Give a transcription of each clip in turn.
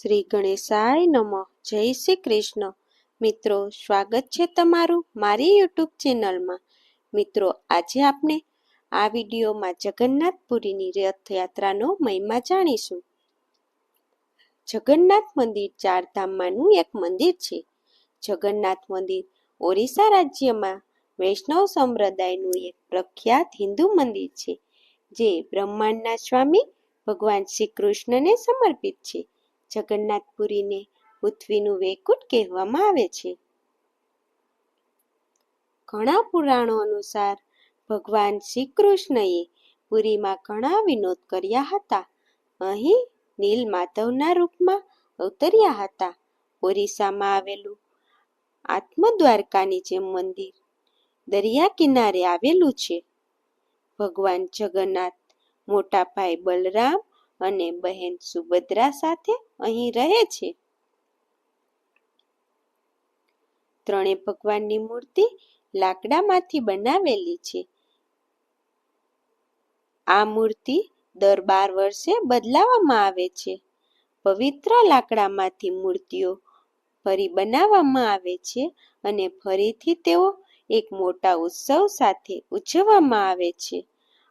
શ્રી ગણેશાય નમઃ. જય શ્રી કૃષ્ણ. મિત્રો, સ્વાગત છે તમારું મારી યુટ્યુબ ચેનલમાં. મિત્રો, આજે આપણે આ વિડીયોમાં જગન્નાથપુરીની રથયાત્રાનો મહિમા જાણીશું. જગન્નાથ મંદિર ચાર ધામમાંનું એક મંદિર છે. જગન્નાથ મંદિર ઓરિસ્સા રાજ્યમાં વૈષ્ણવ સંપ્રદાયનું એક પ્રખ્યાત હિન્દુ મંદિર છે, જે બ્રહ્માંડના સ્વામી ભગવાન શ્રી કૃષ્ણને સમર્પિત છે. જગન્નાથપુરીને પૃથ્વીનું વૈકુંઠ કહેવામાં આવે છે. ઘણા પુરાણો અનુસાર ભગવાન શ્રી કૃષ્ણએ પુરીમાં ઘણા વિનોદ કર્યા હતા. અહીં નીલ માધવના રૂપમાં અવતર્યા હતા. ઓરિસ્સામાં આવેલું આત્મદ્વારકાની જેમ મંદિર દરિયા કિનારે આવેલું છે. ભગવાન જગન્નાથ મોટા ભાઈ બલરામ અને બહેન સુભદ્રા સાથે અહીં રહે છે. ત્રણે ભગવાનની મૂર્તિ લાકડામાંથી બનાવેલી છે. આ મૂર્તિ દર બાર વર્ષે બદલાવવામાં આવે છે. પવિત્ર લાકડામાંથી મૂર્તિઓ ફરી બનાવવામાં આવે છે અને ફરીથી તેઓ એક મોટા ઉત્સવ સાથે ઉજવવામાં આવે છે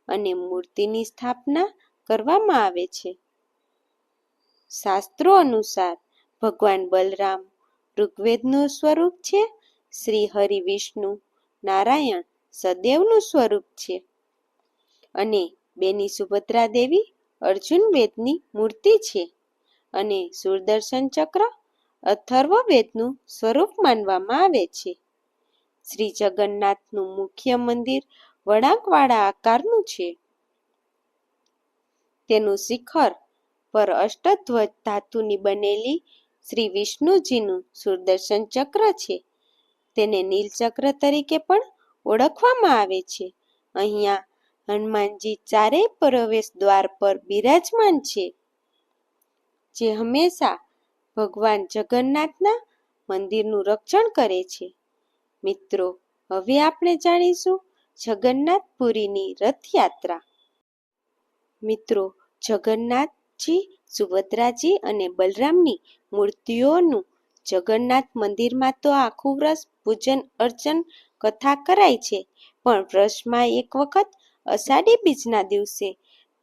અને મૂર્તિની સ્થાપના કરવામાં આવે છે. શાસ્ત્રો અનુસાર ભગવાન બલરામ ઋગ્વેદનું સ્વરૂપ છે, શ્રી હરિ વિષ્ણુ નારાયણ સદેવનું સ્વરૂપ છે. અને બેની સુભદ્રા દેવી અર્જુન વેદની મૂર્તિ છે અને સુદર્શન ચક્ર અથર્વ વેદનું સ્વરૂપ માનવામાં આવે છે. શ્રી જગન્નાથનું મુખ્ય મંદિર વળાંકવાળા આકારનું છે. તેનું શિખર પર અષ્ટધ્વજ ધાતુની બનેલી શ્રી વિષ્ણુજીનું સુદર્શન ચક્ર છે. તેને નીલચક્ર તરીકે પણ ઓળખવામાં આવે છે. અહીંયા હનુમાનજી ચારેય પ્રવેશ દ્વાર પર બિરાજમાન છે. જે હંમેશા ભગવાન જગન્નાથના મંદિરનું રક્ષણ કરે છે. મિત્રો, હવે આપણે જાણીશું જગન્નાથપુરીની રથયાત્રા. મિત્રો, જગન્નાથજી, સુભદ્રાજી અને બલરામની મૂર્તિઓનું જગન્નાથ મંદિરમાં તો આખું વર્ષ પૂજન, અર્ચન, કથા કરાય છે. પણ વર્ષમાં એક વખત અષાઢી બીજના દિવસે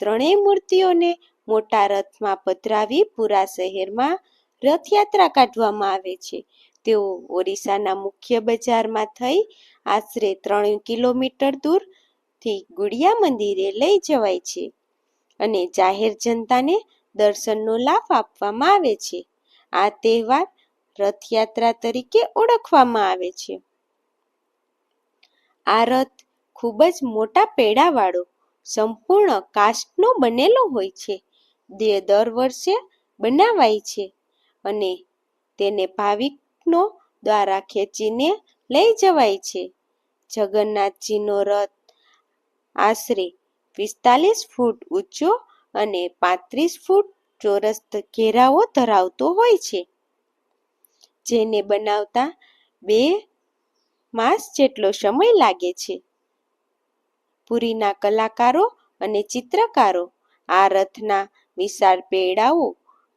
ત્રણેય મૂર્તિઓને મોટા રથમાં પધરાવી પૂરા શહેરમાં રથયાત્રા કાઢવામાં આવે છે. તેઓ ઓરિસ્સાના મુખ્ય બજારમાં થઈ આશરે ત્રણ કિલોમીટર દૂરથી ગુડિયા મંદિરે લઈ જવાય છે. અને જાહેર જનતાને દર્શનનો લાભ આપવામાં આવે છે. આ તહેવાર રથયાત્રા તરીકે ઓળખવામાં આવે છે. આ રથ ખૂબ જ મોટા પેડાવાળો સંપૂર્ણ કાષ્ટનો બનેલો હોય છે. જે દર વર્ષે બનાવાય છે અને તેને ભાવિકનો દ્વારા ખેંચીને લઈ જવાય છે. જગન્નાથજીનો રથ આશરે પિસ્તાલીસ ફૂટ ઊંચો અને પાંત્રીસ ફૂટ ચોરસ ઘેરાવો ધરાવતો હોય છે. જેને બનાવતા બે માસ જેટલો સમય લાગે છે. પુરીના કલાકારો અને ચિત્રકારો આ રથના વિશાળ પેડાઓ,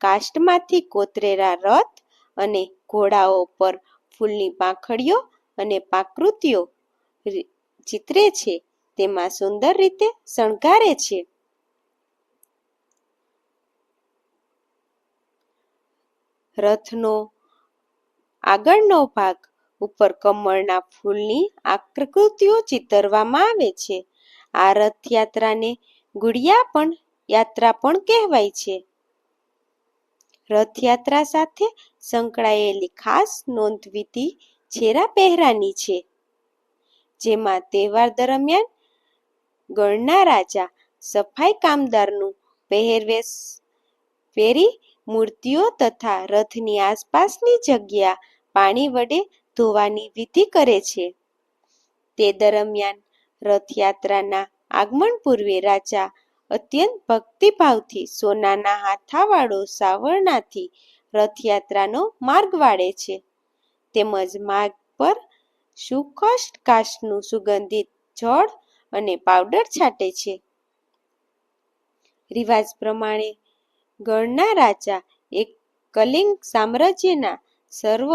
કાષ્ટમાંથી કોતરેલા રથ અને ઘોડાઓ પર ફૂલની પાંખડીઓ અને પાકૃતિઓ ચિત્રે છે. તેમાં સુંદર રીતે શણગારે છે. રથનો આગળનો ભાગ ઉપર કમળના ફૂલની આકૃતિઓ ચિતરવામાં આવે છે. આ રથયાત્રાને ગુડિયા પણ યાત્રા પણ કહેવાય છે. રથયાત્રા સાથે સંકળાયેલી ખાસ નોંધવિધિ છેરા પહેરાની છે. જેમાં તહેવાર દરમિયાન ગણના રાજા સફાઈ કામદારનું પહેરવેશ પહેરી મૂર્તિઓ તથા રથની આસપાસની જગ્યા પાણી વડે ધોવાની વિધિ કરે છે. તે દરમિયાન રથયાત્રાના આગમન પૂર્વે રાજા અત્યંત ભક્તિભાવથી સોનાના હાથાવાળો સાવરણાથી રથયાત્રાનો માર્ગ વાળે છે. તેમજ માર્ગ પર સુકષ્ટ કાષ્ટનું સુગંધિત જળ અને પાવડર છાંટે છે. રિવાજ પ્રમાણે ગણના રાજા એક કલિંગ સામ્રાજ્યના સર્વ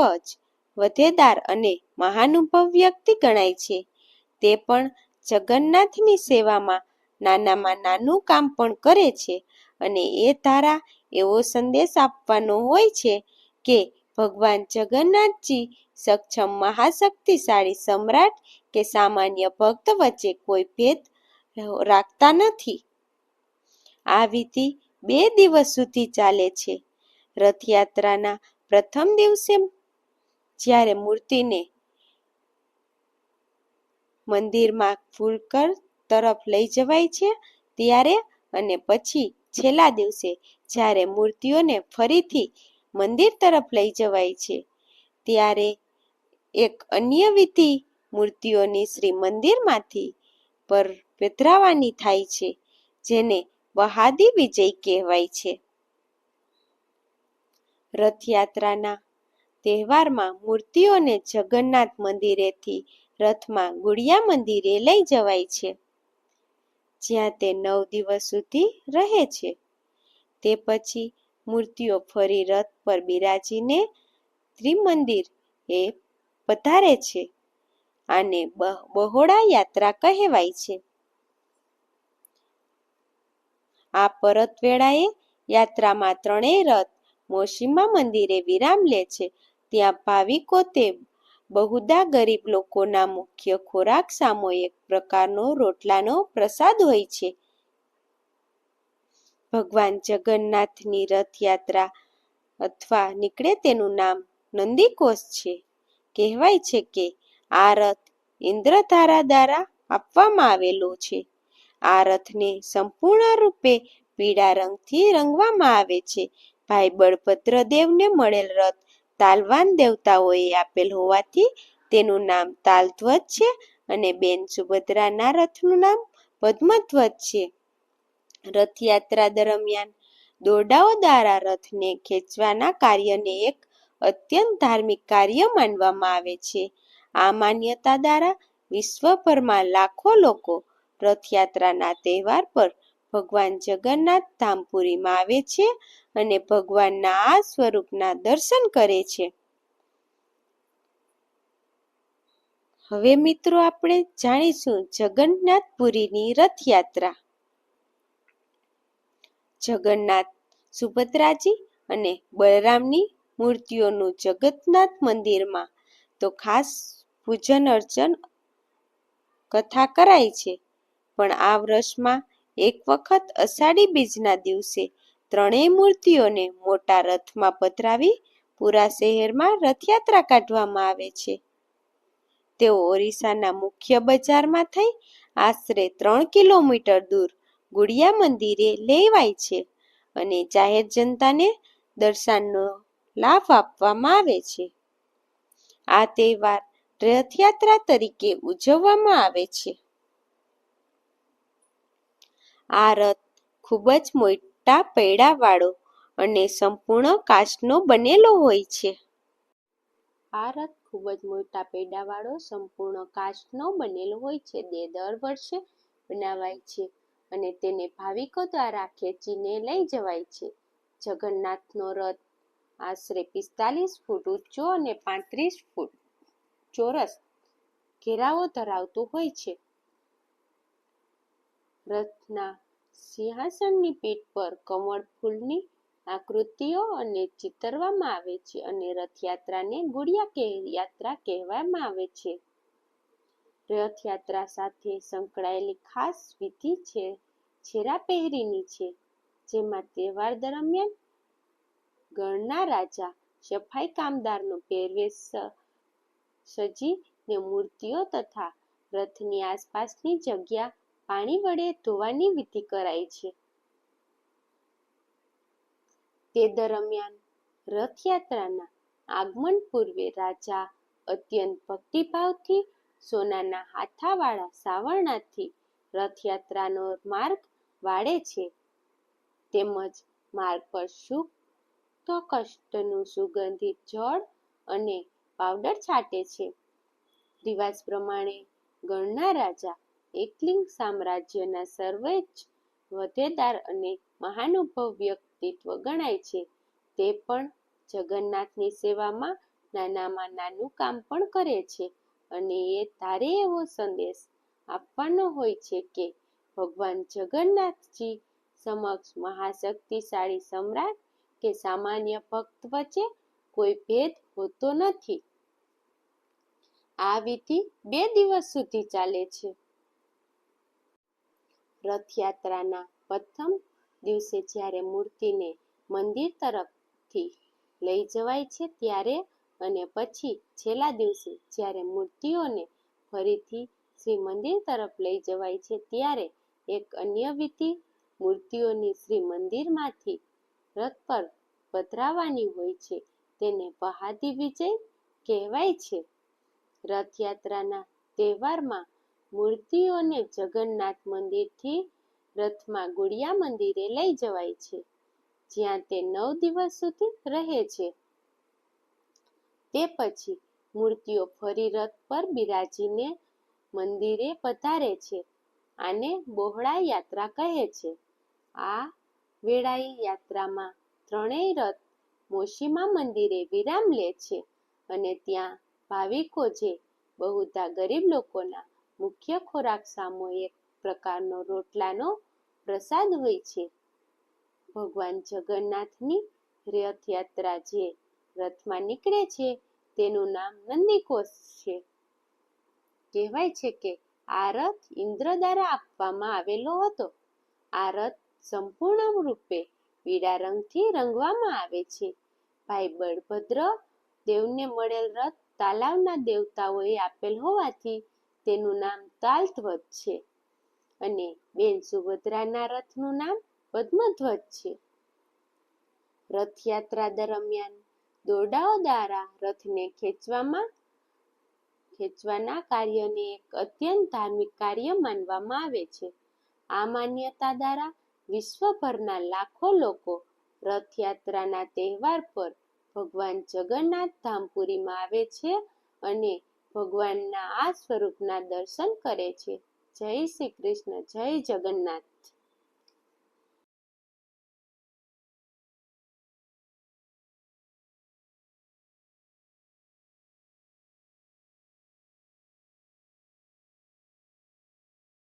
વધેદાર અને મહાનુભવ વ્યક્તિ ગણાય છે. તે પણ જગન્નાથની સેવામાં નાનામાં નાનું કામ પણ કરે છે અને એ ધારા એવો સંદેશ આપવાનો હોય છે કે ભગવાન જગન્નાથજી સક્ષમ મહાશક્તિશાળી સમ્રાટ કે સામાન્ય ભક્ત વચ્ચે કોઈ ભેદ રાખતા નથી. આ વિધિ બે દિવસ સુધી ચાલે છે. રથયાત્રાના પ્રથમ દિવસે જ્યારે મૂર્તિને મંદિરમાં ફૂલકર તરફ લઈ જવાય છે ત્યારે અને પછી છેલ્લા દિવસે જ્યારે મૂર્તિઓને ફરીથી મંદિર તરફ લઈ જવાય છે. ત્યારે એક અન્ય વિધિ મૂર્તિઓની શ્રી મંદિરમાંથી પર પધરાવાની થાય છે, જેને બહાદી વિજય કહેવાય છે. રથયાત્રાના તહેવારમાં મૂર્તિઓને જગન્નાથ મંદિરેથી રથમાં ગુડિયા મંદિરે લઈ જવાય છે. જ્યાં તે નવ દિવસ સુધી રહે છે. તે પછી મૂર્તિઓ ફરી રથ પર બિરાજીને ત્રિમંદિર એ પધારે છે. આને બહોળા યાત્રા કહેવાય છે. આ પરત વેળાએ યાત્રામાં ત્રણેય રથ મોસીમા મંદિરે વિરામ લે છે. ત્યાં ભાવિકો તે બહુદા ગરીબ લોકોના મુખ્ય ખોરાક સામૂહિક પ્રકારનો રોટલાનો પ્રસાદ હોય છે. ભગવાન જગન્નાથની રથયાત્રા અથવા નીકળે તેનું નામ નંદીકોશ છે. કહેવાય છે કે આ રથ ઇન્દ્રધારા દ્વારા આપવામાં આવેલો છે. આ રથને સંપૂર્ણ રૂપે પીળા રંગથી રંગવામાં આવે છે. ભાઈ બળભદ્ર દેવને મળેલ રથ તાલવાન દેવતાઓએ આપેલ હોવાથી તેનું નામ તાલધ્વજ છે અને બેન સુભદ્રાના રથનું નામ પદ્મધ્વજ છે. રથયાત્રા દરમિયાન દોરડાઓ દ્વારા રથને ખેંચવાના કાર્યને એક અત્યંત ધાર્મિક કાર્ય માનવામાં આવે છે. આ માન્યતા દ્વારા વિશ્વભરમાં લાખો લોકો રથયાત્રાના તહેવાર પર ભગવાન જગન્નાથ ધામપુરીમાં આવે છે અને ભગવાનના આ સ્વરૂપના દર્શન કરે છે. હવે મિત્રો આપણે જાણીશું જગન્નાથપુરીની રથયાત્રા. જગન્નાથ સુભદ્રાજી અને બલરામની મૂર્તિઓનું જગન્નાથ મંદિરમાં તો ખાસ પૂજન અર્ચન કથા કરાય છે. પણ આ વર્ષમાં એક વખત અષાઢી બીજના દિવસે ત્રણેય મૂર્તિઓને મોટા રથમાં પધરાવી પૂરા શહેરમાં રથયાત્રા કાઢવામાં આવે છે. તેઓ ઓરિસ્સાના મુખ્ય બજારમાં થઈ આશરે ત્રણ કિલોમીટર દૂર ગુડિયા મંદિરે લેવાય છે અને જાહેર જનતાને દર્શનનો લાભ આપવામાં આવે છે. આ તહેવાર રથયાત્રા તરીકે ઉજવવામાં આવે છે. આ રથ ખૂબ જ મોટા પૈડાવાળો અને સંપૂર્ણ કાચનો બનેલો હોય છે. આ રથ ખૂબ જ મોટા પૈડાવાળો, સંપૂર્ણ કાચનો બનેલો હોય છે. તે દર વર્ષે બનાવાય છે. અને તેને ભાવિકો દ્વારા ખેંચીને લઈ જવાય છે. જગન્નાથનો રથ આશરે પિસ્તાલીસ ફૂટ ઊંચો અને પાંત્રીસ ફૂટ ચોરસ ઘેરાવો ધરાવતો હોય છે. રથના સિંહાસનની પીઠ પર કમળ ફૂલની આકૃતિઓ અને ચિતરવામાં આવે છે અને રથયાત્રાને ગુડિયા યાત્રા કહેવામાં આવે છે. રથયાત્રા સાથે સંકળાયેલી ખાસ વિધિ છે, છેરા પહેરીની છે, જેમાં તહેવાર દરમિયાન ગણના રાજા, સફાઈ કામદારનો પહેરવેશ સજીને મૂર્તિઓ તથા રથની આસપાસની જગ્યા પાણી વડે ધોવાની વિધિ કરાય છે. તે દરમિયાન રથયાત્રાના આગમન પૂર્વે રાજા અત્યંત ભક્તિભાવથી સોનાના હાથાવાળા સાવરણાથી રથયાત્રાનો માર્ગ વાળે છે. તેમજ માર્ગ પર શુદ્ધ કષ્ટનું સુગંધિત જળ અને પાવડર છાંટે છે. રિવાજ પ્રમાણે ગણના રાજા એકલિંગ સામ્રાજ્યના સર્વેચ્છ વધેદાર અને મહાનુભવ વ્યક્તિત્વ ગણાય છે. તે પણ જગન્નાથની સેવામાં નાનામાં નાનું કામ પણ કરે છે. અને એ તારે એવો સંદેશ આપવાનો હોય છે કે ભગવાન જગન્નાથજી સમક્ષ મહાશક્તિશાળી સમ્રાટ કે સામાન્ય ભક્ત વચ્ચે કોઈ ભેદ હોતો નથી. આ વિધિ બે દિવસ સુધી ચાલે છે. રથયાત્રાના પ્રથમ દિવસે જ્યારે મૂર્તિને મંદિર તરફથી લઈ જવાય છે ત્યારે અને પછી છેલ્લા દિવસે જ્યારે મૂર્તિઓને ફરીથી શ્રી મંદિર તરફ લઈ જવાય છે ત્યારે એક અન્ય વિધિ મૂર્તિઓની શ્રી મંદિરમાંથી રથ પર પધરાવાની હોય છે. તેને પહાદી વિજય કહેવાય છે. રથયાત્રાના તહેવારમાં મૂર્તિઓને જગન્નાથ મંદિરથી રથમાં ગુડિયા મંદિરે લઈ જવાય છે, જ્યાં તે નવ દિવસ સુધી રહે છે. તે પછી મૂર્તિઓ ફરી રથ પર બિરાજીને મંદિરે પધારે છે. આને બહોળા યાત્રા કહે છે. આ વેળાએ યાત્રામાં ત્રણેય રથ મોશીમા મંદિરે વિરામ લે છે અને ત્યાં ભાવિકો જે બહુધા ગરીબ લોકોના મુખ્ય ખોરાક સામૂહિક પ્રકારનો રોટલાનો પ્રસાદ હોય છે. ભગવાન જગન્નાથની રથયાત્રા જે રથમાં નીકળે છે, તેનું નામ નંદીકોશ છે. કહેવાય છે કે આ રથ ઇન્દ્ર દ્વારા આપવામાં આવેલો હતો. આ રથ સંપૂર્ણ રૂપે પીળા રંગથી રંગવામાં આવે છે. ભાઈ બળભદ્ર દેવને મળેલ રથ તાલાવના દેવતાઓએ આપેલ હોવાથી તેનું નામ તાલધ્વજ છે અને બેન સુભદ્રાના રથનું નામ પદ્મધ્વજ છે. રથયાત્રા દરમિયાન દોરડાઓ દ્વારા રથને ખેંચવામાં, ખેંચવાના કાર્યને એક અત્યંત ધાર્મિક કાર્ય માનવામાં આવે છે. આ માન્યતા દ્વારા વિશ્વભરના લાખો લોકો રથયાત્રાના તહેવાર પર ભગવાન જગન્નાથ ધામપુરીમાં આવે છે અને ભગવાનના આ સ્વરૂપના દર્શન કરે છે. જય શ્રી કૃષ્ણ, જય જગન્નાથ.